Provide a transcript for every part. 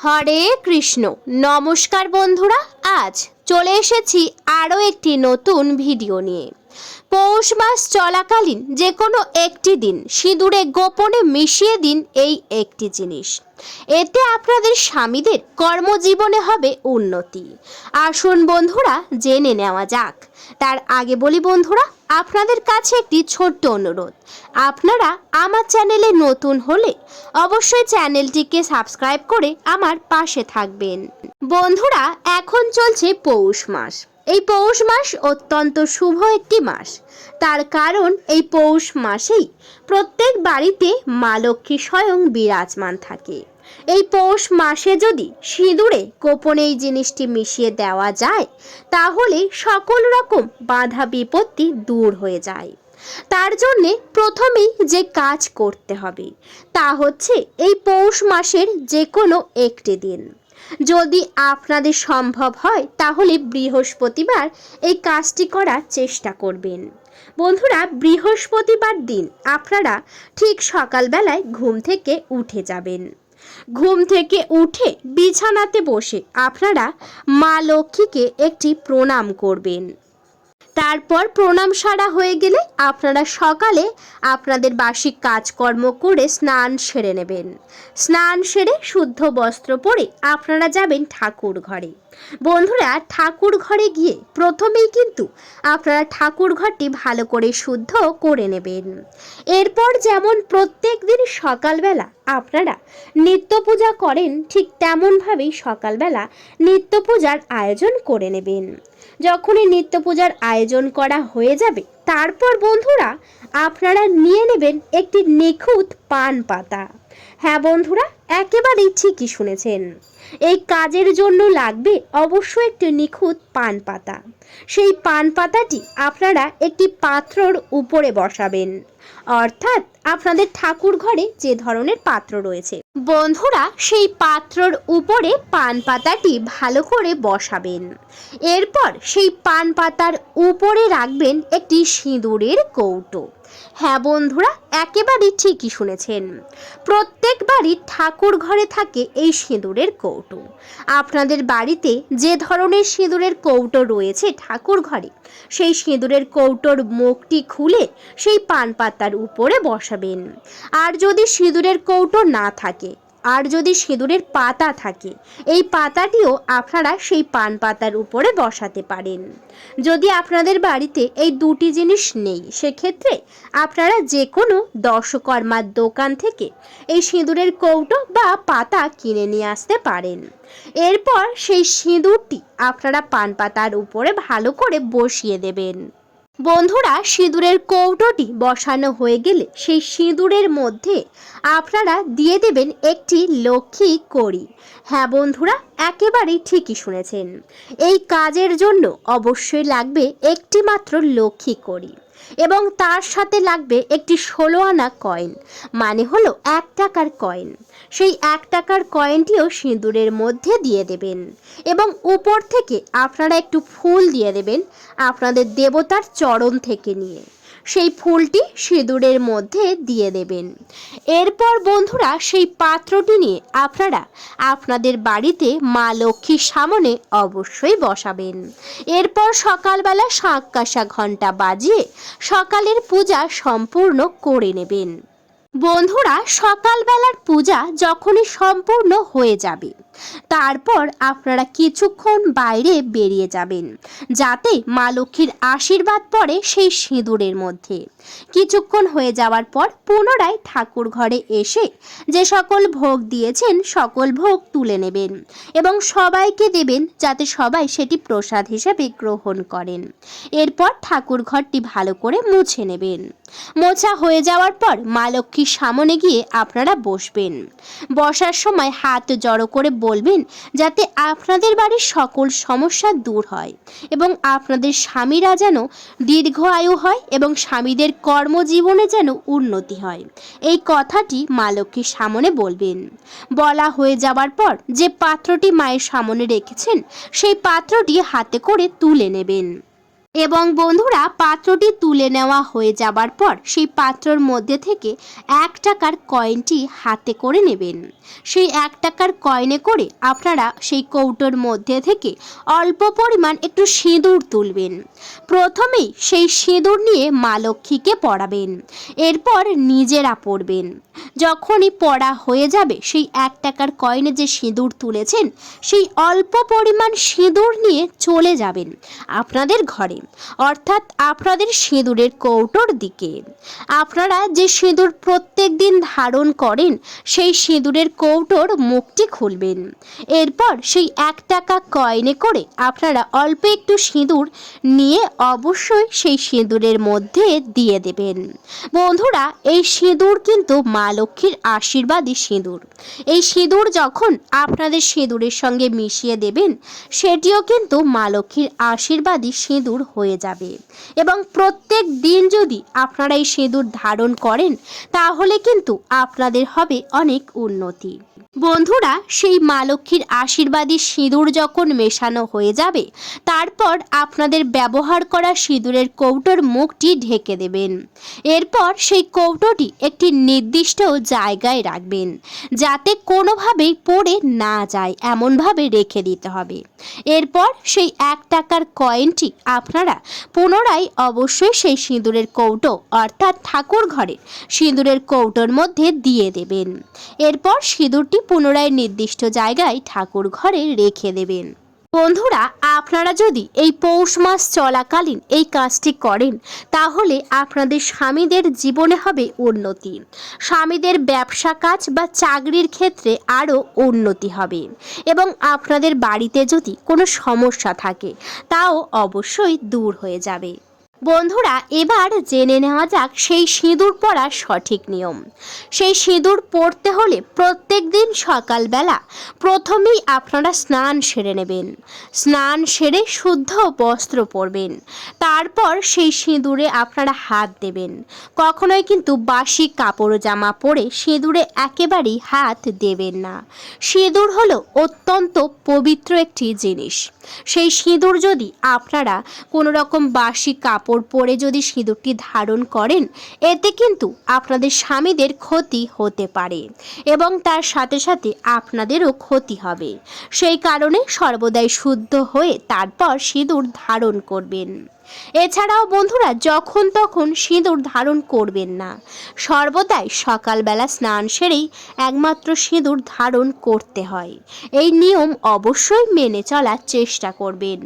হরে কৃষ্ণ। নমস্কার বন্ধুরা আজ চলে এসেছি আরও একটি নতুন ভিডিও নিয়ে। পৌষ মাস চলাকালীন যে কোনো একটি দিন সিঁদুরে গোপনে মিশিয়ে দিন এই একটি জিনিস। এতে আপনাদের স্বামীদের কর্মজীবনে হবে উন্নতি। আসুন বন্ধুরা, জেনে নেওয়া যাক। তার আগে বলি বন্ধুরা, আপনাদের কাছে একটি ছোট্ট অনুরোধ। আপনারা আমার চ্যানেলে নতুন হলে অবশ্যই চ্যানেলটিকে সাবস্ক্রাইব করে আমার পাশে থাকবেন। বন্ধুরা, এখন চলছে পৌষ মাস। এই পৌষ মাস অত্যন্ত শুভ একটি মাস। তার কারণ এই পৌষ মাসেই প্রত্যেক বাড়িতে মা লক্ষ্মী স্বয়ং বিরাজমান থাকে। এই পৌষ মাসে যদি সিঁদুরে গোপনে এই জিনিসটি মিশিয়ে দেওয়া যায়, তাহলে সকল রকম বাধা বিপত্তি দূর হয়ে যায়। তার জন্যে প্রথমেই যে কাজ করতে হবে, তা হচ্ছে এই পৌষ মাসের যে কোনো একটি দিন। যদি আপনাদের সম্ভব হয়, তাহলে বৃহস্পতিবার এই কাজটি করার চেষ্টা করবেন। বন্ধুরা, বৃহস্পতিবার দিন আপনারা ঠিক সকালবেলায় ঘুম থেকে উঠে যাবেন। ঘুম থেকে উঠে বিছানাতে বসে আপনারা মা লক্ষ্মীকে একটি প্রণাম করবেন। তারপর প্রণাম সারা হয়ে গেলে আপনারা সকালে আপনাদের বার্ষিক কাজকর্ম করে স্নান সেরে নেবেন। স্নান সেরে শুদ্ধ বস্ত্র পরে আপনারা যাবেন ঠাকুর ঘরে। বন্ধুরা, ঠাকুর ঘরে গিয়ে প্রথমেই কিন্তু আপনারা ঠাকুর ঘরটি ভালো করে শুদ্ধ করে নেবেন। এরপর যেমন প্রত্যেক দিন সকালবেলা আপনারা নিত্য পূজা করেন, ঠিক তেমনভাবেই সকালবেলা নিত্য পূজার আয়োজন করে নেবেন। যখনই নিত্য পূজার আয়োজন করা হয়ে যাবে, তারপর বন্ধুরা আপনারা নিয়ে নেবেন একটি নিখুঁত পান পাতা। হ্যাঁ বন্ধুরা, একেবারেই ঠিকই শুনেছেন। এই কাজের জন্য লাগবে অবশ্যই একটি নিখুঁত পান পাতা। সেই পান পাতাটি আপনারা একটি পাত্রর উপরে বসাবেন। অর্থাৎ আপনাদের ঠাকুর ঘরে যে ধরনের পাত্র রয়েছে। বন্ধুরা, সেই পাত্রর উপরে পান পাতাটি ভালো করে বসাবেন। এরপর সেই পান পাতার উপরে রাখবেন একটি সিঁদুরের কৌটো। হ্যাঁ বন্ধুরা, একেবারেই ঠিকই শুনেছেন। প্রত্যেক বাড়ির ঠাকুর ঘরে থাকে এই সিঁদুরের কৌটো। আপনাদের বাড়িতে যে ধরনের সিঁদুরের কৌটো রয়েছে ঠাকুর ঘরে সেই সিঁদুরের কৌটোর মুখটি খুলে সেই পান পাতার উপরে বসাবেন। আর যদি সিঁদুরের কৌটো না থাকে আর যদি সিঁদুরের পাতা থাকে, এই পাতাটিও আপনারা সেই পান পাতার উপরে বসাতে পারেন। যদি আপনাদের বাড়িতে এই দুটি জিনিস নেই, সেক্ষেত্রে আপনারা যে কোনো দর্শকর্মার দোকান থেকে এই সিঁদুরের কৌটো বা পাতা কিনে নিয়ে আসতে পারেন। এরপর সেই সিঁদুরটি আপনারা পান পাতার উপরে ভালো করে বসিয়ে দেবেন। বন্ধুরা, সিঁদুরের কৌটোটি বসানো হয়ে গেলে সেই সিঁদুরের মধ্যে আপনারা দিয়ে দেবেন একটি লক্ষ্মী কড়ি। হ্যাঁ বন্ধুরা, একেবারেই ঠিকই শুনেছেন। এই কাজের জন্য অবশ্যই লাগবে একটি মাত্র লক্ষ্মী কড়ি। এবং তার সাথে লাগবে একটি ষোলো আনা কয়েন মানে হলো এক টাকার কয়েন। সেই এক টাকার কয়েনটিও সিঁদুরের মধ্যে দিয়ে দেবেন এবং উপর থেকে আপনারা একটু ফুল দিয়ে দেবেন আপনাদের দেবতার চরণ থেকে নিয়ে। সেই ফুলটি সিঁদুরের মধ্যে দিয়ে দেবেন। এরপর বন্ধুরা সেই পাত্রটি নিয়ে আপনারা আপনাদের বাড়িতে মা লক্ষ্মীর সামনে অবশ্যই বসাবেন। এরপর সকালবেলা শাঁখ কাঁসা ঘণ্টা বাজিয়ে সকালের পূজা সম্পূর্ণ করে নেবেন। বন্ধুরা সকালবেলার পূজা যখনই সম্পূর্ণ হয়ে যাবে তারপর আপনারা কিছুক্ষণ বাইরে বেরিয়ে যাবেন, যাতে মা লক্ষ্মীর আশীর্বাদ পড়ে সেই সিঁদুরের মধ্যে। কিছুক্ষণ হয়ে যাওয়ার পর পুনরায় ঠাকুর ঘরে এসে যে সকল ভোগ দিয়েছেন, সকল ভোগ তুলে নেবেন এবং সবাইকে দেবেন যাতে সবাই সেটি প্রসাদ হিসেবে গ্রহণ করেন। এরপর ঠাকুর ঘরটি ভালো করে মুছে নেবেন। মোছা হয়ে যাওয়ার পর মা লক্ষ্মীর সামনে গিয়ে আপনারা বসবেন। বসার সময় হাত জড়ো করে বলবেন যাতে আপনাদের বাড়ির সকল সমস্যা দূর হয় এবং আপনাদের স্বামীরা যেন দীর্ঘ আয়ু হয় এবং স্বামীদের কর্মজীবনে যেন উন্নতি হয়। এই কথাটি মা লক্ষ্মীর সামনে বলবেন। বলা হয়ে যাওয়ার পর যে পাত্রটি মায়ের সামনে রেখেছেন, সেই পাত্রটি হাতে করে তুলে নেবেন। এবং বন্ধুরা পাত্রটি তুলে নেওয়া হয়ে যাবার পর সেই পাত্রর মধ্যে থেকে এক টাকার কয়েনটি হাতে করে নেবেন। সেই এক টাকার কয়েনে করে আপনারা সেই কৌটোর মধ্যে থেকে অল্প পরিমাণ একটু সিঁদুর তুলবেন। প্রথমেই সেই সিঁদুর নিয়ে মা লক্ষ্মীকে পড়াবেন। এরপর নিজেরা পড়বেন। যখনই পড়া হয়ে যাবে, সেই এক টাকার কয়েনে যে সিঁদুর তুলেছেন, সেই অল্প পরিমাণ সিঁদুর নিয়ে চলে যাবেন আপনাদের ঘরে। অর্থাৎ আপনাদের সিঁদুরের কৌটোর দিকে। আপনারা যে সিঁদুর প্রত্যেক দিন ধারণ করেন, সেই সিঁদুরের কৌটোর মুখটি খুলবেন। এরপর সেই এক টাকা কয়েনে করে আপনারা অল্প একটু সিঁদুর নিয়ে অবশ্যই সেই সিঁদুরের মধ্যে দিয়ে দেবেন। বন্ধুরা, এই সিঁদুর কিন্তু মা লক্ষ্মীর আশীর্বাদী সিঁদুর। এই সিঁদুর যখন আপনাদের সিঁদুরের সঙ্গে মিশিয়ে দেবেন, সেটিও কিন্তু মা লক্ষ্মীর আশীর্বাদী সিঁদুর হয়ে যাবে। এবং প্রত্যেক দিন যদি আপনারা এই সিঁদুর ধারণ করেন, তাহলে কিন্তু আপনাদের হবে অনেক উন্নতি। বন্ধুরা, সেই মা লক্ষ্মীর আশীর্বাদী সিঁদুর যখন মেশানো হয়ে যাবে, তারপর আপনাদের ব্যবহার করা সিঁদুরের কৌটোর মুখটি ঢেকে দেবেন। এরপর সেই কৌটোটি একটি নির্দিষ্ট জায়গায় রাখবেন, যাতে কোনোভাবেই পড়ে না যায়, এমনভাবে রেখে দিতে হবে। এরপর সেই এক টাকার কয়েনটি আপনারা পুনরায় অবশ্যই সেই সিঁদুরের কৌটো, অর্থাৎ ঠাকুর ঘরে সিঁদুরের কৌটোর মধ্যে দিয়ে দেবেন। এরপর সিঁদুরটি পুনরায় নির্দিষ্ট জায়গায় ঠাকুর ঘরে রেখে দেবেন। বন্ধুরা, আপনারা যদি এই পৌষ মাস চলাকালীন এই কাজটি করেন, তাহলে আপনাদের স্বামীদের জীবনে হবে উন্নতি। স্বামীদের ব্যবসা কাজ বা চাকরির ক্ষেত্রে আরও উন্নতি হবে এবং আপনাদের বাড়িতে যদি কোনো সমস্যা থাকে, তাও অবশ্যই দূর হয়ে যাবে। বন্ধুরা, এবার জেনে নেওয়া যাক সেই সিঁদুর পরার সঠিক নিয়ম। সেই সিঁদুর পরতে হলে প্রত্যেক দিন সকালবেলা প্রথমেই আপনারা স্নান সেরে নেবেন। স্নান সেরে শুদ্ধ বস্ত্র পরবেন। তারপর সেই সিঁদুরে আপনারা হাত দেবেন। কখনোই কিন্তু বাসি কাপড় জামা পরে সিঁদুরে একেবারেই হাত দেবেন না। সিঁদুর হলো অত্যন্ত পবিত্র একটি জিনিস। সেই সিঁদুর যদি আপনারা কোনো রকম বাসি কাপড় পরে যদি সিঁদুরটি ধারণ করেন, এতে কিন্তু আপনাদের স্বামীদের ক্ষতি হতে পারে এবং তার সাথে সাথে আপনাদেরও ক্ষতি হবে। সেই কারণে সর্বদাই শুদ্ধ হয়ে তারপর সিঁদুর ধারণ করবেন। এছাড়াও বন্ধুরা, যখন তখন সিঁদুর ধারণ করবেন না। সর্বদাই সকালবেলা স্নান সেরেই একমাত্র সিঁদুর ধারণ করতে হয়। এই নিয়ম অবশ্যই মেনে চলার চেষ্টা করবেন।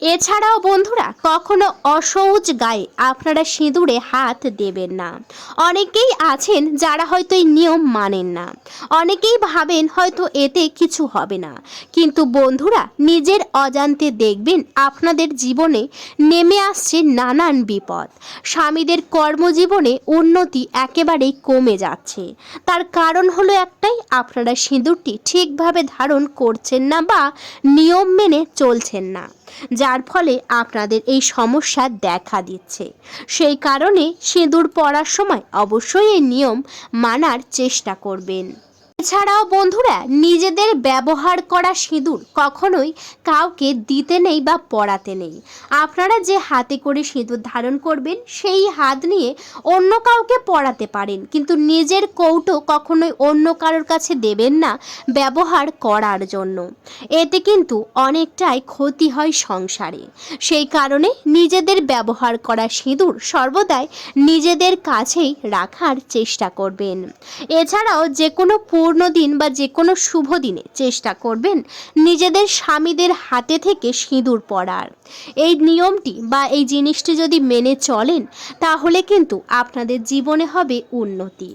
এছাড়াও বন্ধুরা, কখনো অসৌচ গায়ে আপনারা সিঁদুরে হাত দেবেন না। অনেকেই আছেন যারা হয়তো এই নিয়ম মানেন না। অনেকেই ভাবেন হয়তো এতে কিছু হবে না। কিন্তু বন্ধুরা, নিজের অজান্তে দেখবেন আপনাদের জীবনে নেমে আসছে নানান বিপদ। স্বামীদের কর্মজীবনে উন্নতি একেবারেই কমে যাচ্ছে। তার কারণ হলো একটাই, আপনারা সিঁদুরটি ঠিকভাবে ধারণ করছেন না বা নিয়ম মেনে চলছেন না। যার ফলে আপনাদের এই সমস্যা দেখা দিচ্ছে। সেই কারণে সিঁদুর পড়ার সময় অবশ্যই এই নিয়ম মানার চেষ্টা করবেন। এছাড়াও বন্ধুরা, নিজেদের ব্যবহার করা সিঁদুর কখনোই কাউকে দিতে নেই বা পরাতে নেই। আপনারা যে হাতে করে সিঁদুর ধারণ করবেন, সেই হাত নিয়ে অন্য কাউকে পরাতে পারেন, কিন্তু নিজের কৌটো কখনোই অন্য কারোর কাছে দেবেন না ব্যবহার করার জন্য। এতে কিন্তু অনেকটাই ক্ষতি হয় সংসারে। সেই কারণে নিজেদের ব্যবহার করা সিঁদুর সর্বদাই নিজেদের কাছেই রাখার চেষ্টা করবেন। এছাড়াও যে কোনো পূর্ণ দিন বা যে কোনো শুভ দিনে চেষ্টা করবেন নিজেদের স্বামীদের হাতে থেকে সিঁদুর পরার। এই নিয়মটি বা এই জিনিসটি যদি মেনে চলেন, তাহলে কিন্তু আপনাদের জীবনে হবে উন্নতি।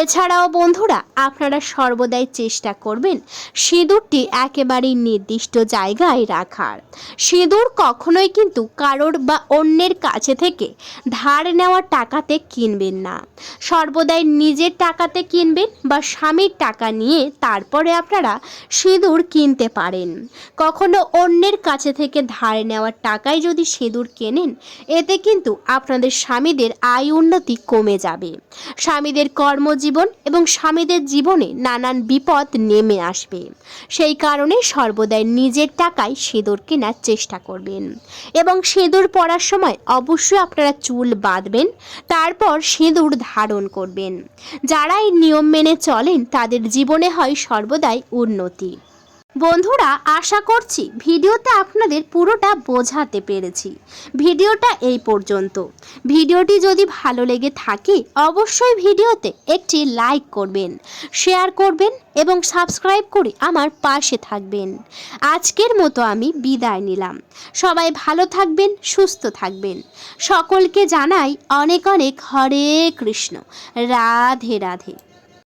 এছাড়াও বন্ধুরা, আপনারা সর্বদাই চেষ্টা করবেন সিঁদুরটি একেবারেই নির্দিষ্ট জায়গায় রাখার। সিঁদুর কখনোই কিন্তু কারোর বা অন্যের কাছে থেকে ধার নেওয়া টাকাতে কিনবেন না। সর্বদাই নিজের টাকাতে কিনবেন বা স্বামীর টাকা টাকা নিয়ে তারপরে আপনারা সিঁদুর কিনতে পারেন। কখনো অন্যের কাছে থেকে ধার নেওয়ার টাকায় যদি সিঁদুর কেনেন, এতে কিন্তু আপনাদের স্বামীদের আয় উন্নতি কমে যাবে। স্বামীদের কর্মজীবন এবং স্বামীদের জীবনে নানান বিপদ নেমে আসবে। সেই কারণে সর্বদাই নিজের টাকায় সিঁদুর কেনার চেষ্টা করবেন। এবং সিঁদুর পরার সময় অবশ্যই আপনারা চুল বাঁধবেন, তারপর সিঁদুর ধারণ করবেন। যারা এই নিয়ম মেনে চলেন তাদের জীবনে হয় সর্বদাই উন্নতি। বন্ধুরা, আশা করছি ভিডিওতে আপনাদের পুরোটা বোঝাতে পেরেছি। ভিডিওটা এই পর্যন্ত। ভিডিওটি যদি ভালো লেগে থাকে, অবশ্যই ভিডিওতে একটি লাইক করবেন, শেয়ার করবেন এবং সাবস্ক্রাইব করে আমার পাশে থাকবেন। আজকের মতো আমি বিদায় নিলাম। সবাই ভালো থাকবেন, সুস্থ থাকবেন। সকলকে জানাই অনেক অনেক হরে কৃষ্ণ। রাধে রাধে।